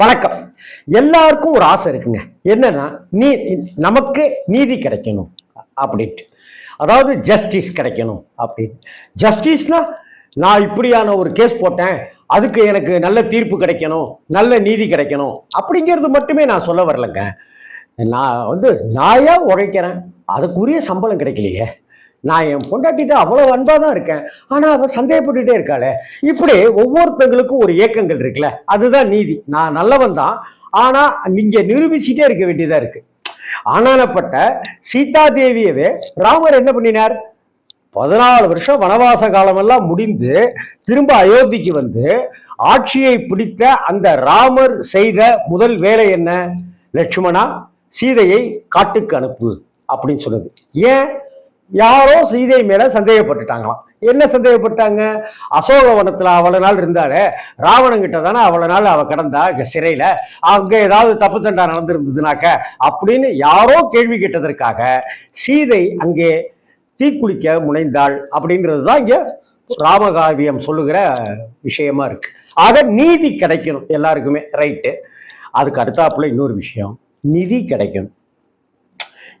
வணக்கம். எல்லாருக்கும் ஒரு ஆசை இருக்குங்க. என்னன்னா நீ நமக்கு நீதி கிடைக்கணும் அப்படின்ட்டு. அதாவது ஜஸ்டிஸ் கிடைக்கணும் அப்படின்னு ஜஸ்டிஸ்னா நான் இப்படியான ஒரு கேஸ் போட்டேன் அதுக்கு எனக்கு நல்ல தீர்ப்பு கிடைக்கணும் நல்ல நீதி கிடைக்கணும் அப்படிங்கிறது மட்டுமே நான் சொல்ல வரலைங்க. நான் வந்து நாயாக உழைக்கிறேன். அதுக்குரிய சம்பளம் கிடைக்கலையே. நான் என் பொண்டாட்டிட்ட அவ்வளோ அன்பாக தான் இருக்கேன். ஆனால் அவள் சந்தேகப்பட்டுட்டே இருக்காளே. இப்படி ஒவ்வொருத்தங்களுக்கும் ஒரு இயக்கங்கள் இருக்குல்ல அதுதான் நீதி. நான் நல்லவன் தான். ஆனால் நீங்கள் நிரூபிச்சுட்டே இருக்க வேண்டியதாக இருக்கு. ஆனானப்பட்ட சீதாதேவியவே ராமர் என்ன பண்ணினார்? பதினாலு வருஷம் வனவாச காலமெல்லாம் முடிந்து திரும்ப அயோத்திக்கு வந்து ஆட்சியை பிடித்த அந்த ராமர் செய்த முதல் வேலை என்ன? லட்சுமணா சீதையை காட்டுக்கு அனுப்பு அப்படின்னு சொன்னது ஏன்? யாரோ சீதை மேல சந்தேகப்பட்டுட்டாங்களாம். என்ன சந்தேகப்பட்டாங்க? அசோகவனத்துல அவ்வளவு நாள் இருந்தாலே ராவணங்கிட்ட தானே அவ்வளவு நாள் அவ கிடந்தா இங்கே சிறையில அங்க ஏதாவது தப்பு தண்டா நடந்திருந்ததுனாக்க அப்படின்னு யாரோ கேள்வி கேட்டதற்காக சீதை அங்கே தீக்குளிக்க முனைந்தாள் அப்படிங்கிறது தான் இங்க ராமகாவியம் சொல்லுகிற விஷயமா இருக்கு. ஆக நீதி கிடைக்கணும் எல்லாருக்குமே ரைட்டு அதுக்கு அடுத்தாப்புல இன்னொரு விஷயம் நிதி கிடைக்கணும்.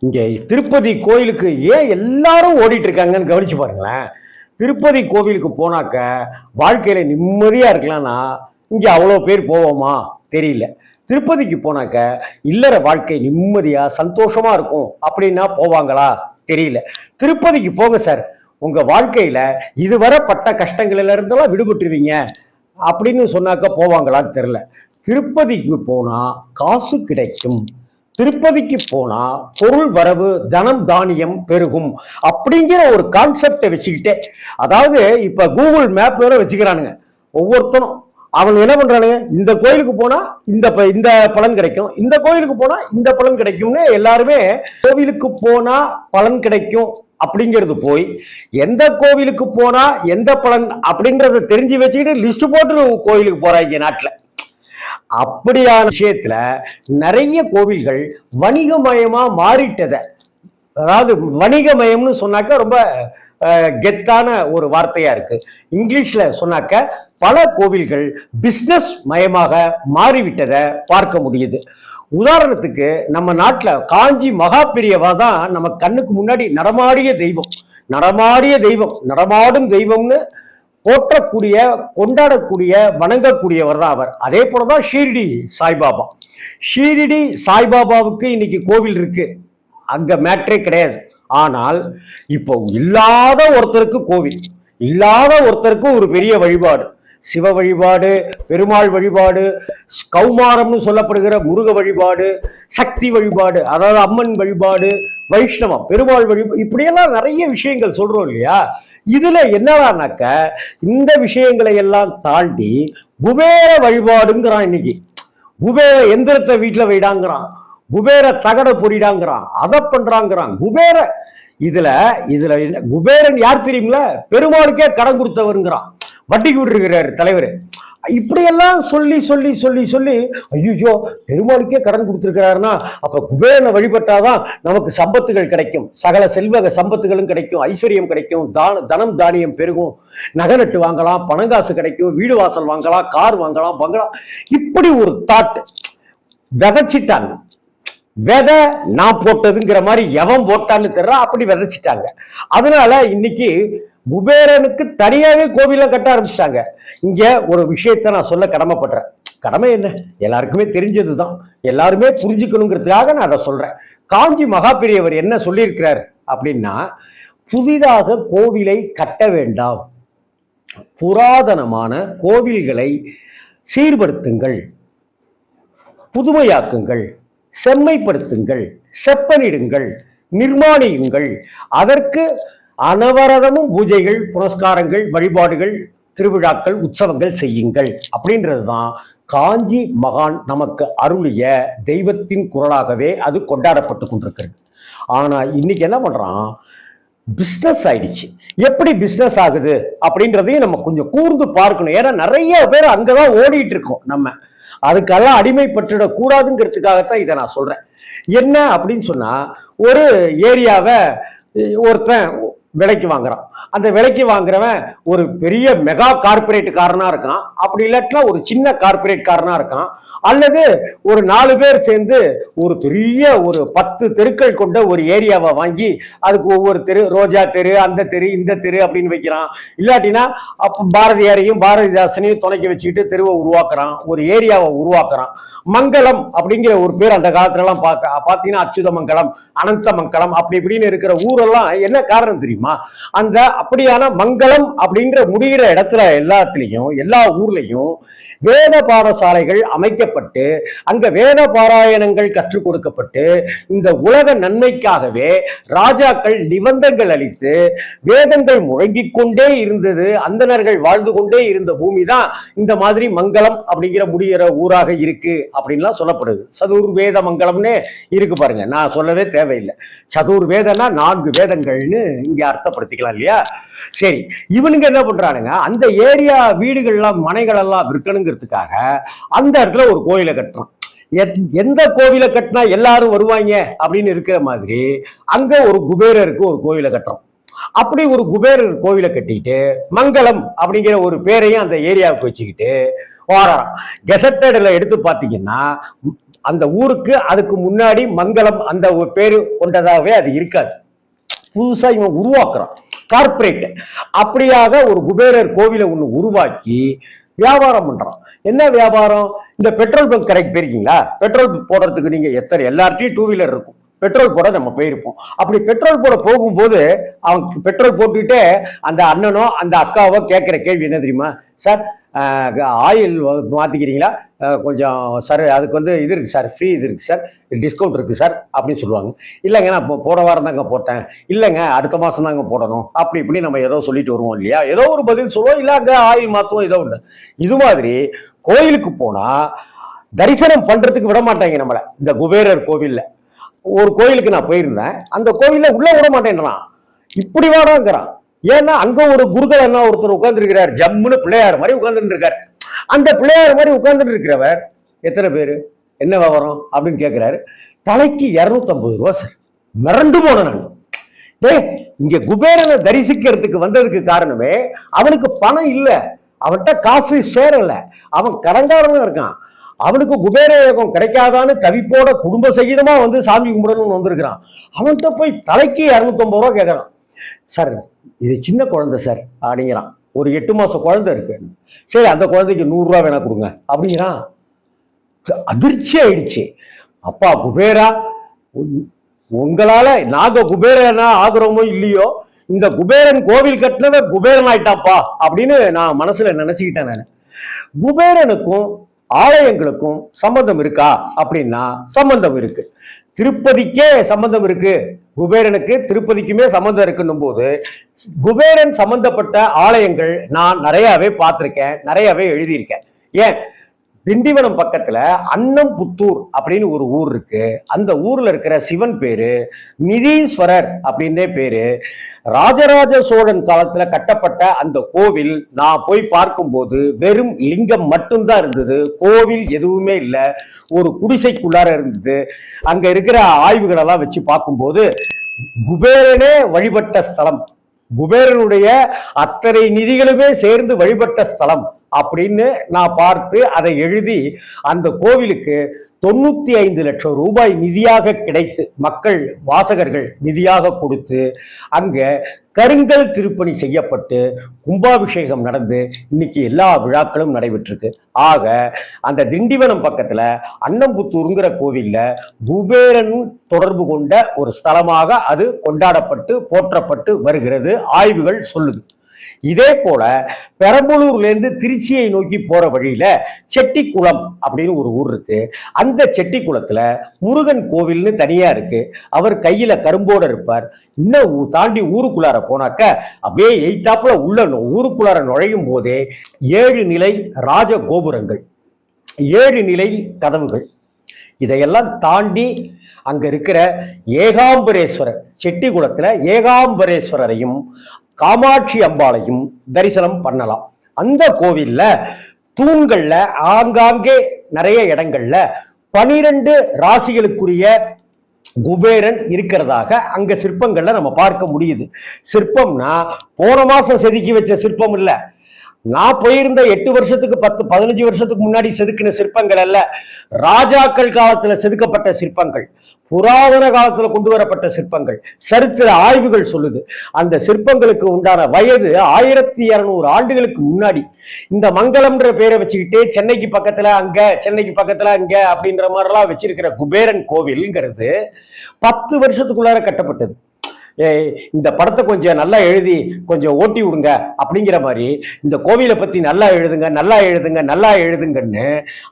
இங்கே திருப்பதி கோயிலுக்கு ஏன் எல்லாரும் ஓடிட்டு இருக்காங்கன்னு கவனிச்சு பாருங்களேன். திருப்பதி கோவிலுக்கு போனாக்க வாழ்க்கையில் நிம்மதியாக இருக்கலாம்னா இங்கே அவ்வளோ பேர் போவோமா? தெரியல. திருப்பதிக்கு போனாக்க இல்லற வாழ்க்கை நிம்மதியாக சந்தோஷமாக இருக்கும் அப்படின்னா போவாங்களா? தெரியல. திருப்பதிக்கு போங்க சார். உங்கள் வாழ்க்கையில் இதுவரை பட்ட கஷ்டங்களிலிருந்தெல்லாம் விடுபட்டுருவீங்க அப்படின்னு சொன்னாக்க போவாங்களான்னு தெரில திருப்பதிக்கு போனால் காசு கிடைக்கும். திருப்பதிக்கு போனா பொருள் வரவு தனம் தானியம் பெருகும் அப்படிங்கிற ஒரு கான்செப்டை வச்சுக்கிட்டே அதாவது இப்ப கூகுள் மேப் வேற வச்சுக்கிறானுங்க. ஒவ்வொருத்தனும் அவங்க என்ன பண்றானுங்க? இந்த கோயிலுக்கு போனா இந்த ப- இந்த பலன் கிடைக்கும். இந்த கோயிலுக்கு போனா இந்த பலன் கிடைக்கும்னு எல்லாருமே கோவிலுக்கு போனா பலன் கிடைக்கும் அப்படிங்கிறது போய் எந்த கோவிலுக்கு போனா எந்த பலன் அப்படின்றத தெரிஞ்சு வச்சுக்கிட்டு லிஸ்ட் போட்டு கோயிலுக்கு போறாங்க நாட்டுல. அப்படியான விஷயத்துல நிறைய கோவில்கள் வணிகமயமா மாறிட்டத. அதாவது வணிகமயம்னு சொன்னாக்க ரொம்ப கெத்தான ஒரு வார்த்தையா இருக்கு. இங்கிலீஷ்ல சொன்னாக்க பல கோவில்கள் பிஸ்னஸ் மயமாக மாறிவிட்டதை பார்க்க முடியுது. உதாரணத்துக்கு நம்ம நாட்டில் காஞ்சி மகா பெரியவா தான் நம்ம கண்ணுக்கு முன்னாடி நடமாடிய தெய்வம். நடமாடிய தெய்வம். நடமாடும் தெய்வம்னு போற்றக்கூடிய கொண்டாடக்கூடிய வணங்கக்கூடியவர் தான் அவர். அதே போலதான் ஷீரடி சாய்பாபா. ஷீரடி சாய்பாபாவுக்கு இன்னைக்கு கோவில் இருக்கு. அங்க மேட்ரே கிடையாது. ஆனால் இப்போ இல்லாத ஒருத்தருக்கு கோவில் இல்லாத ஒருத்தருக்கு ஒரு பெரிய வழிபாடு. சிவ வழிபாடு பெருமாள் வழிபாடு கௌமாரம்னு சொல்லப்படுகிற முருக வழிபாடு சக்தி வழிபாடு அதாவது அம்மன் வழிபாடு வைஷ்ணவம் பெருமாள் வழிபாடு இப்படியெல்லாம் நிறைய விஷயங்கள் சொல்கிறோம் இல்லையா? இதில் என்னடானாக்க இந்த விஷயங்களை எல்லாம் தாண்டி குபேர வழிபாடுங்கிறான் இன்னைக்கு. குபேர எந்திரத்தை வீட்டில் வைடாங்கிறான். குபேர தகட பொறிடாங்கிறான் அதை பண்ணுறாங்கிறான் குபேர. இதில் இதில் என்ன குபேரன் யார் தெரியுங்களா? பெருமாளுக்கே கடன் கொடுத்தவருங்கிறான். வட்டிக்கு விட்டுருக்கிறாரு தலைவர். இப்படியெல்லாம் சொல்லி சொல்லி சொல்லி சொல்லி ஐயோ பெருமாளுக்கே கடன் கொடுத்துருக்கிறாருன்னா அப்போ குபேரனை வழிபட்டாதான் நமக்கு சம்பத்துகள் கிடைக்கும். சகல செல்வக சம்பத்துகளும் கிடைக்கும். ஐஸ்வர்யம் கிடைக்கும். தான தனம் தானியம் பெருகும். நகை நட்டு வாங்கலாம் பணங்காசு கிடைக்கும். வீடு வாசல் வாங்கலாம் கார் வாங்கலாம் பங்களா. இப்படி ஒரு தாட் விதைச்சிட்டாங்க. விதை நான் போட்டதுங்கிற மாதிரி எவன் போட்டான்னு தெரியல அப்படி விதைச்சிட்டாங்க. அதனால இன்னைக்கு குபேரனுக்கு தனியாகவே கோவில கட்ட ஆரம்பிச்சிட்டாங்க. இங்க ஒரு விஷயத்தை நான் சொல்ல கடமைப்படுறேன். கடமை என்ன? எல்லாருக்குமே தெரிஞ்சதுதான். எல்லாருமே புரிஞ்சுக்கணுங்கிறதுக்காக நான் அதை சொல்றேன். காஞ்சி மகா பெரியவர் என்ன சொல்லியிருக்கிறார் அப்படின்னா புதிதாக கோவிலை கட்ட வேண்டாம். புராதனமான கோவில்களை சீர்படுத்துங்கள். புதுமையாக்குங்கள். செம்மைப்படுத்துங்கள். செப்பனிடுங்கள். நிர்மாணியுங்கள். அதற்கு அனவரதமும் பூஜைகள் புரஸ்காரங்கள் வழிபாடுகள் திருவிழாக்கள் உற்சவங்கள் செய்யுங்கள். அப்படின்றது தான் காஞ்சி மகான் நமக்கு அருளிய தெய்வத்தின் குரலாகவே அது கொண்டாடப்பட்டு கொண்டிருக்கிறது. ஆனால் இன்னைக்கு என்ன பண்ணுறான் பிஸ்னஸ் ஆயிடுச்சு. எப்படி பிஸ்னஸ் ஆகுது? அப்படின்றதையும் நம்ம கொஞ்சம் கூர்ந்து பார்க்கணும். ஏன்னா நிறைய பேர் அங்கே தான் ஓடிட்டு இருக்கோம் நம்ம. அதுக்கெல்லாம் அடிமைப்பட்டுடக்கூடாதுங்கிறதுக்காகத்தான் இதை நான் சொல்கிறேன் என்ன அப்படின்னு சொன்னால் ஒரு ஏரியாவை ஒருத்தன் விலைக்கு வாங்குறான். அந்த விலைக்கு வாங்குறவன் ஒரு பெரிய மெகா கார்பரேட் காரனா இருக்கான். அப்படி இல்லாட்டினா ஒரு சின்ன கார்பரேட் காரனா இருக்கான். அல்லது ஒரு நாலு பேர் சேர்ந்து ஒரு பெரிய ஒரு பத்து தெருக்கள் கொண்ட ஒரு ஏரியாவை வாங்கி அதுக்கு ஒவ்வொரு தெரு ரோஜா தெரு அந்த தெரு இந்த தெரு அப்படின்னு வைக்கிறான். இல்லாட்டினா அப்ப பாரதியாரையும் பாரதிதாசனையும் துணைக்கி வச்சுக்கிட்டு தெருவை உருவாக்குறான். ஒரு ஏரியாவை உருவாக்குறான். மங்களம் அப்படிங்கிற ஒரு பேர் அந்த காலத்துலலாம் பார்க்க பார்த்தீங்கன்னா அச்சுத மங்கலம் அனந்த மங்கலம் அப்படி இப்படின்னு இருக்கிற ஊரெல்லாம் என்ன காரணம் தெரியுமா? அந்த அப்படியான மங்களம் அப்படின்ற முடிகிற இடத்துல எல்லாத்துலேயும் எல்லா ஊர்லயும் வேத பாடசாலைகள் அமைக்கப்பட்டு அங்க வேத பாராயணங்கள் கற்றுக் கொடுக்கப்பட்டு இந்த உலக நன்மைக்காகவே ராஜாக்கள் நிபந்தங்கள் அளித்து வேதங்கள் முழங்கிக் கொண்டே இருந்தது அந்தணர்கள் வாழ்ந்து கொண்டே இருந்த பூமி தான் இந்த மாதிரி மங்களம் அப்படிங்கிற முடிகிற ஊராக இருக்கு அப்படின்லாம் சொல்லப்படுது. சதுர் வேத மங்களம்னு இருக்கு பாருங்க. நான் சொல்லவே தேவையில்லை. சதுர் வேதனா நான்கு வேதங்கள்னு இங்கே அர்த்தப்படுத்திக்கலாம் இல்லையா? சரி இவனுங்க என்ன பண்றானுங்க? அந்த ஏரியா வீடுகள்லாம் மனைகள் எல்லாம் விற்கணுங்கிறதுக்காக அந்த இடத்துல ஒரு கோயிலை கட்டுறான். எத்- எந்த கோவிலை கட்டினா எல்லாரும் வருவாங்க அப்படின்னு இருக்கிற மாதிரி அங்க ஒரு குபேரருக்கு ஒரு கோவிலை கட்டுறோம் அப்படி ஒரு குபேரர் கோவிலை கட்டிட்டு மங்களம் அப்படிங்கிற ஒரு பேரையும் அந்த ஏரியாவுக்கு வச்சுக்கிட்டு வாராம் கெசட்டடில் எடுத்து பார்த்தீங்கன்னா அந்த ஊருக்கு அதுக்கு முன்னாடி மங்களம் அந்த ஒரு பேரு கொண்டதாகவே அது இருக்காது. புதுசா இவன் உருவாக்குறான். கார்பரேட் அப்படியாக ஒரு குபேரர் கோவிலை ஒன்று உருவாக்கி வியாபாரம் பண்றான். என்ன வியாபாரம்? இந்த பெட்ரோல் பங்க் கரெக்ட் போயிருக்கீங்களா? பெட்ரோல் போடுறதுக்கு நீங்க எத்தனை எல்லார்ட்டையும் டூ வீலர் இருக்கும். பெட்ரோல் போட நம்ம போயிருப்போம். அப்படி பெட்ரோல் போட போகும்போது அவன் பெட்ரோல் போட்டுக்கிட்டே அந்த அண்ணனோ அந்த அக்காவோ கேட்குற கேள்வி என்ன தெரியுமா? சார் ஆயில் மாற்றிக்கிறீங்களா கொஞ்சம் சார் அதுக்கு வந்து இது இருக்குது சார் ஃப்ரீ இது இருக்குது சார் டிஸ்கவுண்ட் இருக்குது சார் அப்படின்னு சொல்லுவாங்க. இல்லைங்க நான் இப்போ போன வாரம் தாங்க போட்டேன். இல்லைங்க அடுத்த மாதம் தாங்க போடணும். அப்படி இப்படி நம்ம ஏதோ சொல்லிட்டு வருவோம் இல்லையா? ஏதோ ஒரு பதில் சொல்லுவோம். இல்லை அங்கே ஆயில் மாற்றுவோம் ஏதோ ஒன்று இது மாதிரி கோயிலுக்கு போனால் தரிசனம் பண்ணுறதுக்கு விட மாட்டாங்க நம்மளை. இந்த குபேரர் கோவிலில். ஒரு கோயிலுக்கு நான் போயிருந்தேன். அந்த கோவிலில் உள்ள விட மாட்டேன்றான் இப்படி வாடாங்கிறான். ஏன்னா அங்க ஒரு குருக்கள் என்ன ஒருத்தர் உட்கார்ந்துருக்கிறார். ஜம்முன்னு பிள்ளையார் மாதிரி உட்கார்ந்துட்டு அந்த பிள்ளையார் மாதிரி உட்கார்ந்துட்டு இருக்கிறவர் எத்தனை பேர்? என்ன விவரம்? அப்படின்னு கேட்கிறாரு தலைக்கு இரநூத்தம்பது ரூபா சார். மிரண்டு போனேன் நான். டே இங்க குபேரனை தரிசிக்கிறதுக்கு வந்ததுக்கு காரணமே அவனுக்கு பணம் இல்லை. அவன்கிட்ட காசு சேரல. அவன் கடங்காரனும் இருக்கான். அவனுக்கு குபேர யோகம் கிடைக்காதான்னு தவிப்போட குடும்ப சகிதமா வந்து சாமி கும்பிடணும்னு வந்திருக்கிறான். அவன்கிட்ட போய் தலைக்கு இரநூத்தம்பது ரூபா கேட்குறான் சார் இது சின்ன குழந்தை சார் அப்படிங்கிறான். ஒரு எட்டு மாசம் குழந்தை இருக்கு. சரி அந்த குழந்தைக்கு நூறுரூவா வேணா கொடுங்க அப்படிங்கிறான். அதிர்ச்சி ஆயிடுச்சு. அப்பா குபேரா உன்- உங்களால நாங்க குபேரனா ஆகுறோமோ இல்லையோ இந்த குபேரன் கோவில் கட்டினவன் குபேரன் ஆயிட்டாப்பா அப்படின்னு நான் மனசுல நினைச்சுக்கிட்டேன் நான். குபேரனுக்கும் ஆலயங்களுக்கும் சம்பந்தம் இருக்கா? அப்படின்னா சம்பந்தம் இருக்கு. திருப்பதிக்கே சம்பந்தம் இருக்கு. குபேரனுக்கு திருப்பதிக்குமே சம்பந்தம் இருக்குன்னும் போது குபேரன் சம்பந்தப்பட்ட ஆலயங்கள் நான் நிறையாவே பார்த்திருக்கேன் நிறையவே எழுதியிருக்கேன். ஏன்? திண்டிவனம் பக்கத்துல அன்னம்புத்தூர் அப்படின்னு ஒரு ஊர் இருக்கு. அந்த ஊர்ல இருக்கிற சிவன் பேரு நிதீஸ்வரர் அப்படின்னே பேரு. ராஜராஜ சோழன் காலத்துல கட்டப்பட்ட அந்த கோவில் நான் போய் பார்க்கும்போது வெறும் லிங்கம் மட்டும்தான் இருந்தது. கோவில் எதுவுமே இல்லை. ஒரு குடிசைக்குள்ளார இருந்தது. அங்க இருக்கிற ஆய்வுகளெல்லாம் வச்சு பார்க்கும்போது குபேரனே வழிபட்ட ஸ்தலம். குபேரனுடைய அத்தனை நிதிகளுமே சேர்ந்து வழிபட்ட ஸ்தலம். அப்படின்னு நான் பார்த்து அதை எழுதி அந்த கோவிலுக்கு தொண்ணூத்தி ஐந்து லட்சம் ரூபாய் நிதியாக கிடைத்து மக்கள் வாசகர்கள் நிதியாக கொடுத்து அங்க கருங்கல் திருப்பணி செய்யப்பட்டு கும்பாபிஷேகம் நடந்து இன்னைக்கு எல்லா விழாக்களும் நடைபெற்றிருக்கு. ஆக அந்த திண்டிவனம் பக்கத்துல அன்னம்புத்தூருங்கிற கோவில்ல குபேரன் தொடர்பு கொண்ட ஒரு ஸ்தலமாக அது கொண்டாடப்பட்டு போற்றப்பட்டு வருகிறது. ஆய்வுகள் சொல்லுது. இதே போல பெரம்பலூர்ல இருந்து திருச்சியை நோக்கி போற வழியில செட்டிக்குளம் அப்படின்னு ஒரு ஊர் இருக்கு. அந்த செட்டிக்குளத்துல முருகன் கோவில்னு தனியா இருக்கு. அவர் கையில கரும்போட இருப்பார். இன்னும் தாண்டி ஊருக்குள்ளார போனாக்க அப்படியே எய்த்தாப்புல உள்ள ஊருக்குள்ளார நுழையும் போதே ஏழு நிலை ராஜ கோபுரங்கள் ஏழு நிலை கதவுகள். இதையெல்லாம் தாண்டி அங்க இருக்கிற ஏகாம்பரேஸ்வரர் செட்டிக்குளத்துல ஏகாம்பரேஸ்வரரையும் காமாட்சி அம்பாளையும் தரிசனம் பண்ணலாம். அந்த கோவில்ல தூண்கள்ல ஆங்காங்கே நிறைய இடங்கள்ல பனிரெண்டு ராசிகளுக்குரிய குபேரன் இருக்கிறதாக அங்க சிற்பங்கள்ல நம்ம பார்க்க முடியுது. சிற்பம்னா போன மாசம் செதுக்கி வச்ச சிற்பம் இல்லை. நான் போயிருந்த எட்டு வருஷத்துக்கு பத்து பதினஞ்சு வருஷத்துக்கு முன்னாடி செதுக்கின சிற்பங்கள் அல்ல. ராஜாக்கள் காலத்துல செதுக்கப்பட்ட சிற்பங்கள் புராதன காலத்துல கொண்டு வரப்பட்ட சிற்பங்கள் சரித்திர ஆய்வுகள் சொல்லுது. அந்த சிற்பங்களுக்கு உண்டான வயது ஆயிரத்தி இருநூறு ஆண்டுகளுக்கு முன்னாடி. இந்த மங்களம்ன்ற பேரை வச்சுக்கிட்டு சென்னைக்கு பக்கத்துல அங்க சென்னைக்கு பக்கத்துல அங்க அப்படின்ற மாதிரிலாம் வச்சிருக்கிற குபேரன் கோவில்ங்கிறது பத்து வருஷத்துக்குள்ளார கட்டப்பட்டது. இந்த படத்தை கொஞ்சம் நல்லா எழுதி கொஞ்சம் ஓட்டி விடுங்க அப்படிங்கிற மாதிரி இந்த கோவிலை பற்றி நல்லா எழுதுங்க நல்லா எழுதுங்க நல்லா எழுதுங்கன்னு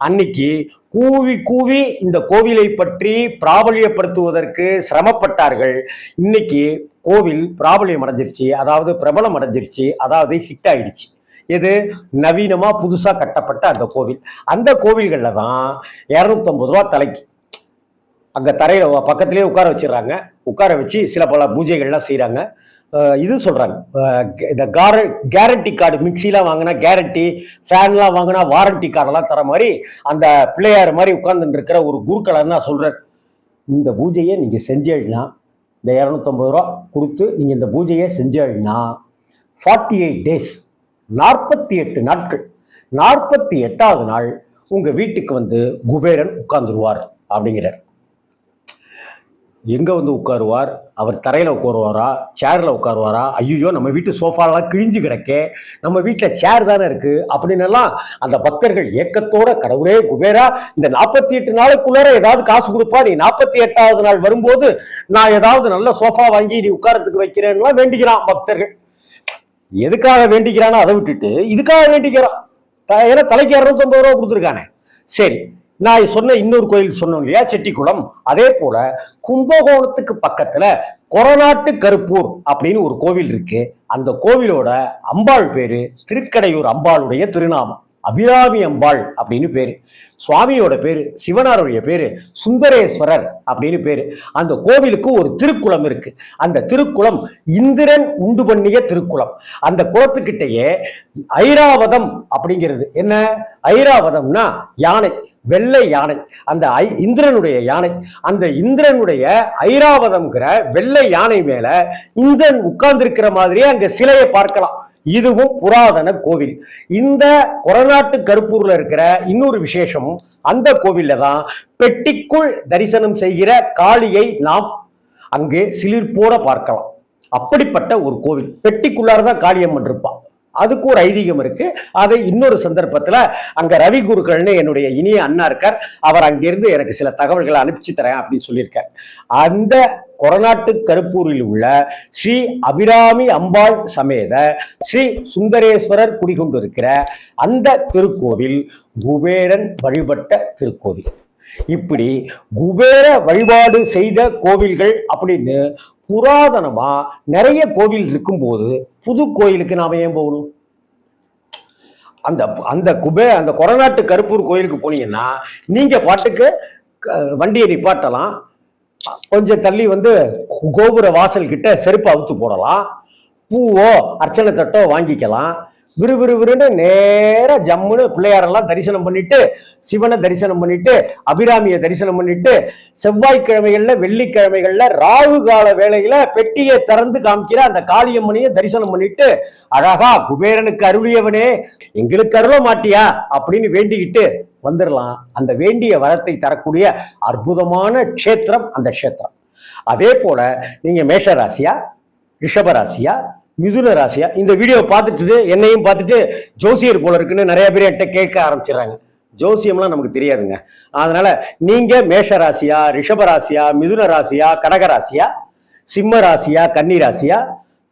அன்னைக்கு கூவி கூவி இந்த கோவிலை பற்றி பிராபல்யப்படுத்துவதற்கு சிரமப்பட்டார்கள். இன்னைக்கு கோவில் பிராபல்யம் அடைஞ்சிருச்சு அதாவது பிரபலம் அடைஞ்சிருச்சு அதாவது ஹிட் ஆயிடுச்சு. இது நவீனமாக புதுசாக கட்டப்பட்ட அந்த கோவில். அந்த கோவில்களில் தான் இரநூத்தம்பது ரூபா தலைக்கு. அங்கே தரையில் பக்கத்துலேயே உட்கார வச்சிடுறாங்க. உட்கார வச்சு சில பல பூஜைகள்லாம் செய்கிறாங்க இது சொல்கிறாங்க இந்த கார கேரண்டி கார்டு மிக்சிலாம் வாங்கினா கேரண்டி ஃபேன்லாம் வாங்கினா வாரண்டி கார்டெல்லாம் தர மாதிரி அந்த பிள்ளையார் மாதிரி உட்கார்ந்துட்டு இருக்கிற ஒரு குருக்களை நான் சொல்கிறேன் இந்த பூஜையை நீங்கள் செஞ்சேன்னா இந்த இரநூத்தம்பது ரூபா கொடுத்து நீங்கள் இந்த பூஜையை செஞ்சேன்னா ஃபார்ட்டி எயிட் டேஸ் நாற்பத்தி எட்டு நாட்கள் நாற்பத்தி எட்டாவது நாள் உங்கள் வீட்டுக்கு வந்து குபேரன் உட்கார்ந்துருவார் அப்படிங்கிறார். எங்கே வந்து உட்காருவார்? அவர் தரையில் உட்காருவாரா? சேரில் உட்காருவாரா? ஐயோ நம்ம வீட்டு சோஃபாலாம் கிழிஞ்சு கிடக்கே. நம்ம வீட்டில் சேர் தானே இருக்குது அப்படின்னுலாம் அந்த பக்தர்கள் ஏக்கத்தோட கடவுளே குபேரா இந்த நாற்பத்தி எட்டு நாளுக்குள்ளார ஏதாவது காசு கொடுப்பா? நீ நாற்பத்தி எட்டாவது நாள் வரும்போது நான் ஏதாவது நல்ல சோஃபா வாங்கி நீ உட்காரத்துக்கு வைக்கிறேன்னா வேண்டிக்கிறான் பக்தர்கள். எதுக்காக வேண்டிக்கிறானோ அதை விட்டுட்டு இதுக்காக வேண்டிக்கிறான். த- ஏன்னா தலைக்கு இரநூத்தம்பது ரூபா கொடுத்துருக்கானே. சரி நான் சொன்ன இன்னொரு கோயில் சொன்னோம் இல்லையா? செட்டிக்குளம். அதே போல கும்பகோணத்துக்கு பக்கத்துல கொரநாட்டு கருப்பூர் அப்படின்னு ஒரு கோவில் இருக்கு. அந்த கோவிலோட அம்பாள் பேரு திருக்கடையூர் அம்பாளுடைய திருநாமம். அபிராமி அம்பாள் அப்படின்னு பேரு. சுவாமியோட பேரு சிவனாருடைய பேரு சுந்தரேஸ்வரர் அப்படின்னு பேரு. அந்த கோவிலுக்கு ஒரு திருக்குளம் இருக்கு. அந்த திருக்குளம் இந்திரன் உண்டு பண்ணிய திருக்குளம். அந்த குளத்துக்கிட்டேயே ஐராவதம் அப்படிங்கிறது. என்ன? ஐராவதம்னா யானை. வெள்ளை யானை அந்த ஐ இந்திரனுடைய யானை அந்த இந்திரனுடைய ஐராவதம்ங்கிற வெள்ளை யானை மேல இந்திரன் உட்கார்ந்திருக்கிற மாதிரியே அங்க சிலையை பார்க்கலாம். இதுவும் புராதன கோவில். இந்த கொரநாட்டு கருப்பூர்ல இருக்கிற இன்னொரு விசேஷம் அந்த கோவில்ல தான் பெட்டிக்குள் தரிசனம் செய்கிற காளியை நாம் அங்கே சிலிர்ப்போட பார்க்கலாம். அப்படிப்பட்ட ஒரு கோவில். பெட்டிக்குள்ளார தான் காளியம்மன் இருப்பான். அதுக்கு ஒரு ஐதீகம் இருக்கு. அதை இன்னொரு சந்தர்ப்பத்தில் அங்க ரவி குருக்கள்னு என்னுடைய இனிய அண்ணா இருக்கார். அவர் அங்கிருந்து எனக்கு சில தகவல்களை அனுப்பிச்சு தரேன் அப்படின்னு சொல்லியிருக்கார். அந்த கொரநாட்டு கருப்பூரில் உள்ள ஸ்ரீ அபிராமி அம்பாள் சமேத ஸ்ரீ சுந்தரேஸ்வரர் குடிகொண்டிருக்கிற அந்த திருக்கோவில் குபேரன் வழிபட்ட திருக்கோவில். இப்படி குபேர வழிபாடு செய்த கோவில்கள் அப்படின்னு புராதனமாக நிறைய கோவில் இருக்கும்போது புது கோயிலுக்கு நாம் ஏன் போகணும்? அந்த அந்த குபே அந்த கொரநாட்டு கருப்பூர் கோயிலுக்கு போனீங்கன்னா நீங்கள் பாட்டுக்கு க- வண்டியை நிப்பாட்டலாம். கொஞ்சம் தள்ளி வந்து கோபுர வாசல் கிட்ட செருப்பு அவுத்து போடலாம். பூவோ அர்ச்சனை தட்டோ வாங்கிக்கலாம். விறுவிறுவிறுன்னு நேராக ஜம்முன்னு பிள்ளையாரெல்லாம் தரிசனம் பண்ணிட்டு சிவனை தரிசனம் பண்ணிட்டு அபிராமியை தரிசனம் பண்ணிட்டு செவ்வாய்க்கிழமைகளில் வெள்ளிக்கிழமைகளில் ராகு கால வேலையில் பெட்டியை திறந்து காமிக்கிற அந்த காளியம்மனையை தரிசனம் பண்ணிட்டு அழகா குபேரனுக்கு அருளியவனே எங்களுக்கு அருள மாட்டியா? அப்படின்னு வேண்டிக்கிட்டு வந்துடலாம் அந்த வேண்டிய வரத்தை தரக்கூடிய அற்புதமான க்ஷேத்திரம் அந்த க்ஷேத்திரம். அதே போல நீங்கள் மேஷராசியா ராசியா மிதுன ராசியா? இந்த வீடியோ பார்த்துட்டு என்னையும் பார்த்துட்டு ஜோசியர் போல இருக்குன்னு நிறைய பேர் என்கிட்ட கேட்க ஆரம்பிச்சிடறாங்க. ஜோசியம்லாம் நமக்கு தெரியாதுங்க. அதனால நீங்க மேஷ ராசியா ரிஷப ராசியா மிதுன ராசியா கடக ராசியா சிம்ம ராசியா கன்னி ராசியா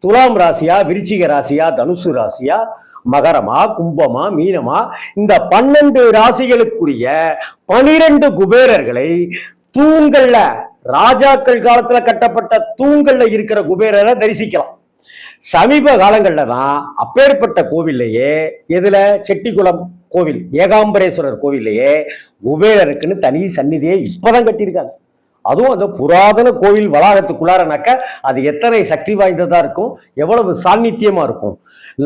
துலாம் ராசியா விருச்சிக ராசியா தனுசு ராசியா மகரமா கும்பமா மீனமா இந்த பன்னெண்டு ராசிகளுக்குரிய பனிரெண்டு குபேரர்களை தூண்கள்ல ராஜாக்கள் காலத்துல கட்டப்பட்ட தூண்கள்ல இருக்கிற குபேரரை தரிசிக்கலாம். சமீப காலங்களில் தான் அப்பேற்பட்ட கோவில்லையே இதில் செட்டிக்குளம் கோவில் ஏகாம்பரேஸ்வரர் கோவில்லையே குபேரருக்குன்னு தனி சந்நிதியை இப்போதான் கட்டியிருக்காங்க. அதுவும் அந்த புராதன கோவில் வளாகத்துக்குள்ளாரனாக்க அது எத்தனை சக்தி வாய்ந்ததாக இருக்கும்? எவ்வளவு சாநித்தியமாக இருக்கும்?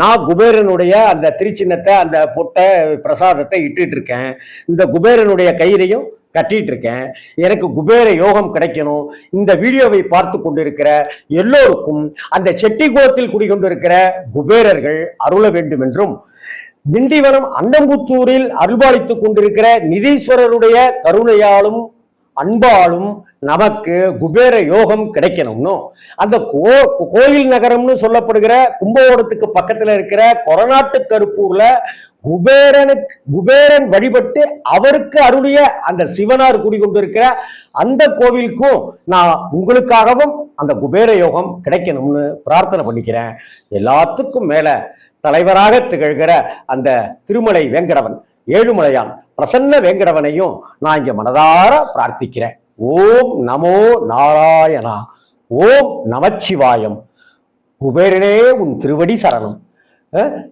நான் குபேரனுடைய அந்த திருச்சின்னத்தை அந்த பொட்டை பிரசாதத்தை இட்டுட்டு இருக்கேன். இந்த குபேரனுடைய கயிறையும் கட்டிட்டு இருக்கேன் எனக்கு குபேர யோகம் கிடைக்கணும். இந்த வீடியோவை பார்த்து கொண்டிருக்கிற எல்லோருக்கும் அந்த செட்டிகுளத்தில் குடிகொண்டிருக்கிற குபேரர்கள் அருள வேண்டும் என்றும் திண்டிவனம் அண்டம்புத்தூரில் அருள்பாலித்துக் கொண்டிருக்கிற நிதீஸ்வரருடைய கருணையாலும் அன்பாலும் நமக்கு குபேர யோகம் கிடைக்கணும்னு. அந்த கோ கோயில் நகரம்னு சொல்லப்படுகிற கும்பகோணத்துக்கு பக்கத்துல இருக்கிற கொரநாட்டு கருப்பூர்ல குபேரனுக்கு குபேரன் வழிபட்டு அவருக்கு அருளிய அந்த சிவனார் குடிகொண்டிருக்கிற அந்த கோவிலுக்கும் நான் உங்களுக்காகவும் அந்த குபேர யோகம் கிடைக்கணும்னு பிரார்த்தனை பண்ணிக்கிறேன். எல்லாத்துக்கும் மேல தலைவராக திகழ்கிற அந்த திருமலை வேங்கடவன் ஏழுமலையான் பிரசன்ன வேங்கடவனையும் நான் இங்க மனதார பிரார்த்திக்கிறேன். ஓம் நமோ நாராயணா ஓம் நமச்சிவாயம். குபேரனே உன் திருவடி சரணம்.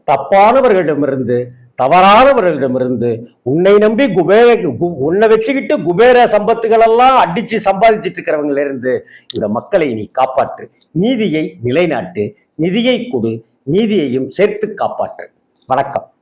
தப்பானவர்களிடமிருந்து தவறானவர்களிடமிருந்து உன்னை நம்பி குபேர கு- உன்னை வச்சுக்கிட்டு குபேர சம்பத்துகள் எல்லாம் அடிச்சு சம்பாதிச்சிட்டு இருக்கிறவங்கள இருந்து இந்த மக்களை நீ காப்பாற்று. நீதியை நிலைநாட்டு நிதியை கொடு நீதியையும் சேர்த்து காப்பாற்று. வணக்கம்.